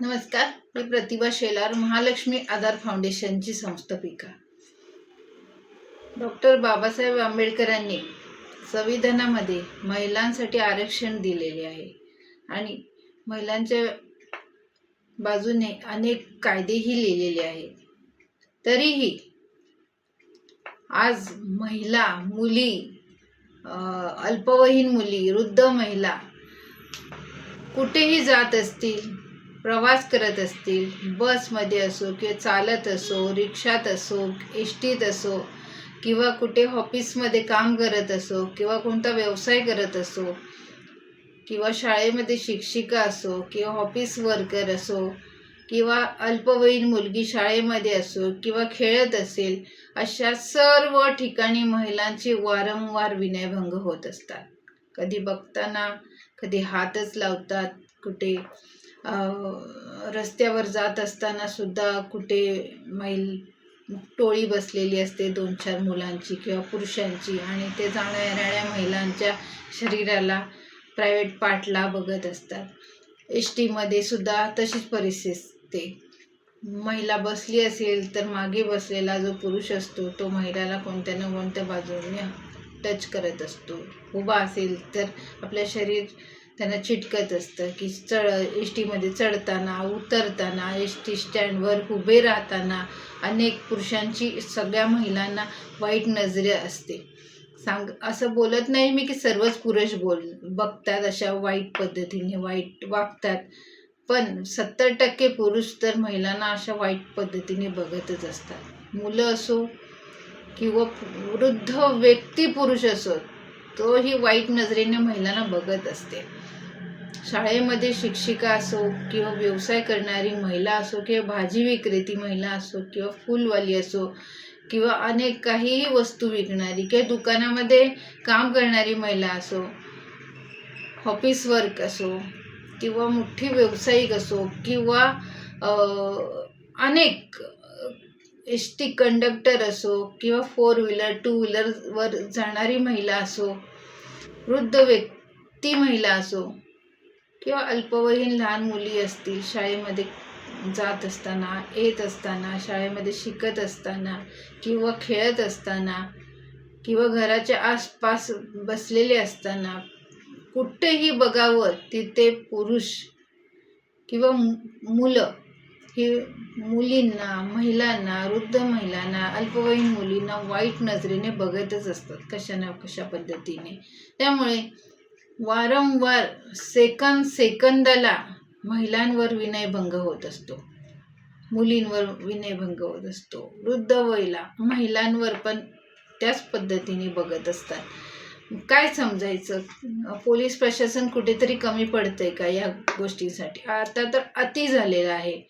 नमस्कार मी प्रतिभा शेलार महालक्ष्मी आधार फाउंडेशनची संस्थापिका. डॉक्टर बाबासाहेब आंबेडकरांनी संविधानामध्ये महिलांसाठी आरक्षण दिलेले आहे आणि महिलांच्या बाजूने अनेक कायदेही लिहिलेले आहेत. तरीही आज महिला मुली अल्पवहीन अल्पवयीन मुली वृद्ध महिला कुठेही जात असतील प्रवास करत असतील बसमध्ये असो किंवा चालत असो रिक्षात असो एस टीत असो किंवा कुठे ऑफिसमध्ये काम करत असो किंवा कोणता व्यवसाय करत असो किंवा शाळेमध्ये शिक्षिका असो किंवा ऑफिस वर्कर असो किंवा अल्पवयीन मुलगी शाळेमध्ये असो किंवा खेळत असेल अशा सर्व ठिकाणी महिलांचे वारंवार विनयभंग होत असतात. कधी बघताना कधी हातच लावतात कुठे रस्त्यावर जात असताना सुद्धा कुठे मैल टोळी बसलेली असते दोन चार मुलांची किंवा पुरुषांची आणि ते जाण्या येणाऱ्या महिलांच्या शरीराला प्रायव्हेट पार्टला बघत असतात. एस टीमध्ये सुद्धा तशीच परिस्थिती असते. महिला बसली असेल तर मागे बसलेला जो पुरुष असतो तो महिलाला कोणत्या ना कोणत्या बाजूने टच करत असतो. उभा असेल तर आपल्या शरीर त्यांना चिटकत असतं की चढ एस टीमध्ये चढताना उतरताना एस टी स्टँडवर उभे राहताना अनेक पुरुषांची सगळ्या महिलांना वाईट नजरे असते. सांग असं बोलत नाही मी की सर्वच पुरुष बोल बघतात अशा वाईट पद्धतीने वाईट वागतात. पण सत्तर टक्के पुरुष तर महिलांना अशा वाईट पद्धतीने बघतच असतात. मुलं असो किंवा वृद्ध व्यक्ती पुरुष असो तोही वाईट नजरेने महिलांना बघत असते. शाळेमध्ये शिक्षिका असो किंवा व्यवसाय करणारी महिला असो किंवा भाजी विक्रेती महिला असो किंवा फुलवाली असो किंवा अनेक काहीही वस्तू विकणारी किंवा दुकानामध्ये काम करणारी महिला असो ऑफिस वर्क असो किंवा मोठी व्यावसायिक असो किंवा अनेक एस टी कंडक्टर असो किंवा फोर व्हीलर टू व्हीलरवर जाणारी महिला असो वृद्ध व्यक्ती महिला असो किंवा अल्पवयीन लहान मुली असतील शाळेमध्ये जात असताना येत असताना शाळेमध्ये शिकत असताना किंवा खेळत असताना किंवा घराच्या आसपास बसलेले असताना कुठेही बघावं तिथे पुरुष किंवा मुलं ही मुलींना महिलांना वृद्ध महिलांना अल्पवयीन मुलींना वाईट नजरेने बघतच असतात कशा ना कशा पद्धतीने. त्यामुळे वारंवार सेकंद सेकंदाला महिलांवर विनयभंग होत असतो. मुलींवर विनयभंग होत असतो. वृद्ध वयला महिलांवर पण त्याच पद्धतीने बघत असतात. काय समजायचं? पोलीस प्रशासन कुठेतरी कमी पडतंय का या गोष्टीसाठी? आता तर अति झालेलं आहे.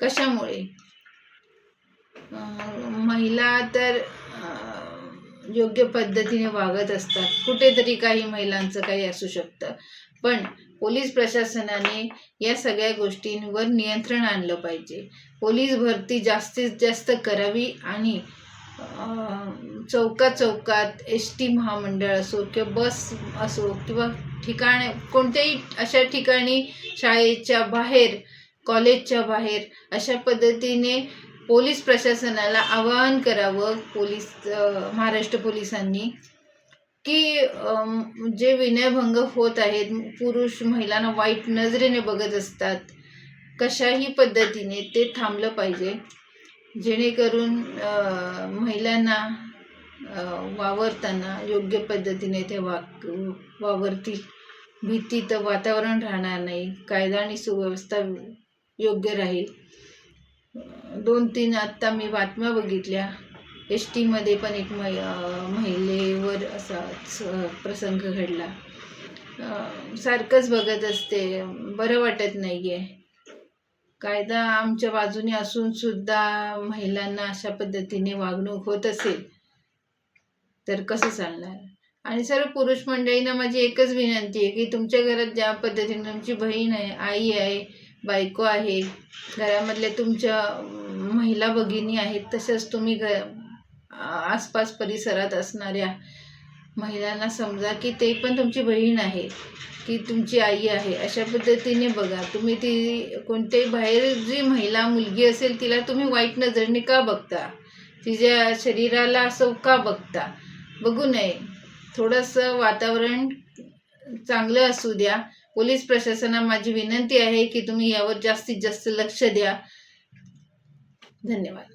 कशामुळे? महिला तर योग्य पद्धतीने वागत असतात. कुठेतरी काही महिलांचं काही असू शकतं. पण पोलीस प्रशासनाने या सगळ्या गोष्टींवर नियंत्रण आणलं पाहिजे. पोलीस भरती जास्तीत जास्त करावी आणि चौका चौकात चौकात एस टी महामंडळ असो किंवा बस असो किंवा ठिकाण कोणत्याही अशा ठिकाणी शाळेच्या बाहेर कॉलेजच्या बाहेर अशा पद्धतीने पोलीस प्रशासनाला आवाहन करावं पोलीस महाराष्ट्र पोलिसांनी की जे विनयभंग होत आहेत पुरुष महिलांना वाईट नजरेने बघत असतात कशाही पद्धतीने ते थांबलं पाहिजे. जेणेकरून महिलांना वावरताना योग्य पद्धतीने ते वाक वावरतील. भीतीचं वातावरण राहणार नाही. कायदा आणि सुव्यवस्था योग्य राहील. दोन तीन आत्ता मी बातम्या बघितल्या. एस टीमध्ये पण एक मै महिलेवर असाच प्रसंग घडला. सारखंच बघत असते. बरं वाटत नाही आहे कायदा आमच्या बाजूने असून सुद्धा महिलांना अशा पद्धतीने वागणूक होत असेल तर कसं चालणार? आणि सर्व पुरुष मंडळींना माझी एकच विनंती आहे की तुमच्या घरात ज्या पद्धतीने तुमची बहीण आहे आई आहे बायको आहे घरामधल्या तुमच्या महिला भगिनी आहेत तसंच तुम्ही घ आसपास परिसरात असणाऱ्या महिलांना समजा की ते पण तुमची बहीण आहे की तुमची आई आहे अशा पद्धतीने बघा. तुम्ही ती कोणत्याही बाहेर जी महिला मुलगी असेल तिला तुम्ही वाईट नजरेने का बघता? तिच्या शरीराला असं का बघता? बघू नये. थोडंसं वातावरण चांगलं असू द्या. पोलीस प्रशासनाला माझी विनंती आहे की तुम्ही यावर जास्तीत जास्त लक्ष द्या. धन्यवाद.